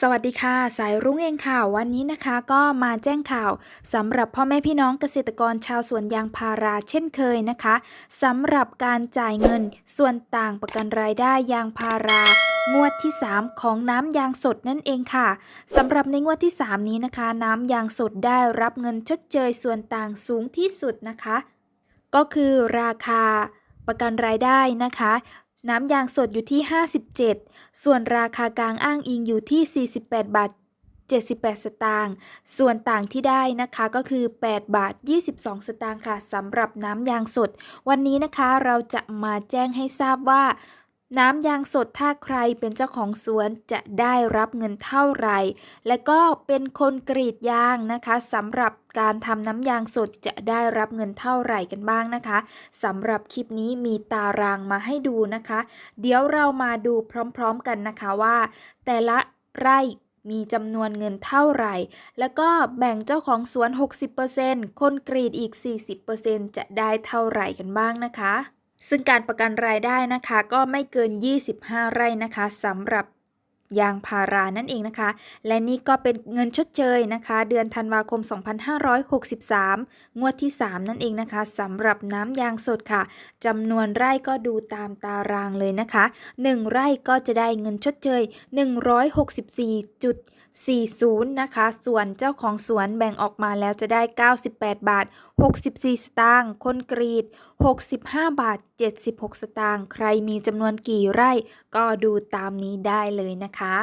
สวัสดีค่ะ สายรุ้งเองค่ะ วันนี้นะคะก็มาแจ้งข่าวสำหรับพ่อแม่พี่น้องเกษตรกรชาวสวนยางพาราเช่นเคยนะคะสำหรับการจ่ายเงินส่วนต่างประกันรายได้ยางพารางวดที่ 3 ของน้ำยางสดนั่นเองค่ะสำหรับในงวดที่ 3 นี้นะคะ น้ำยางสดได้รับเงินชดเชยส่วนต่างสูงที่สุดนะคะ ก็คือราคาประกันรายได้นะคะ น้ำยางสดอยู่ที่ 57 ส่วนราคากลางอ้างอิงอยู่ที่ 48 บาท 78 สตางค์ ส่วนต่างที่ได้นะคะก็คือ 8 บาท 22 สตางค์ค่ะสำหรับน้ำยางสด วันนี้นะคะเราจะมาแจ้งให้ทราบว่า น้ำยางสดถ้าใครเป็นเจ้าของสวนจะได้รับเงินเท่าไหร่ และก็เป็นคนกรีดยางนะคะสำหรับการทำน้ำยางสดจะได้รับเงินเท่าไหร่กันบ้างนะคะสำหรับคลิปนี้มีตารางมาให้ดูนะคะ เดี๋ยวเรามาดูพร้อมๆกันนะคะว่า แต่ละไร่มีจำนวนเงินเท่าไหร่ แล้วก็แบ่งเจ้าของสวน 60%คนกรีดอีก 40%จะได้เท่าไหร่กันบ้างนะคะ ซึ่งการประกันรายได้นะคะ ก็ไม่เกิน 25 ไร่นะคะสำหรับ ยางพารานั่นเองนะคะ และนี่ก็เป็นเงินชดเชยนะคะ เดือนธันวาคม 2563 งวดที่ 3 นั่นเองนะคะสำหรับน้ำยางสดค่ะจำนวนไร่ก็ดูตามตารางเลยนะคะ 1 ไร่ก็จะได้เงินชดเชย 164.40 นะคะ ส่วนเจ้าของสวนแบ่งออกมาแล้วจะได้ 98 บาท 64 สตางค์คนกรีด 65 บาท 76 สตางค์ใครมีจำนวนกี่ไร่ก็ดูตามนี้ได้เลยนะคะคะ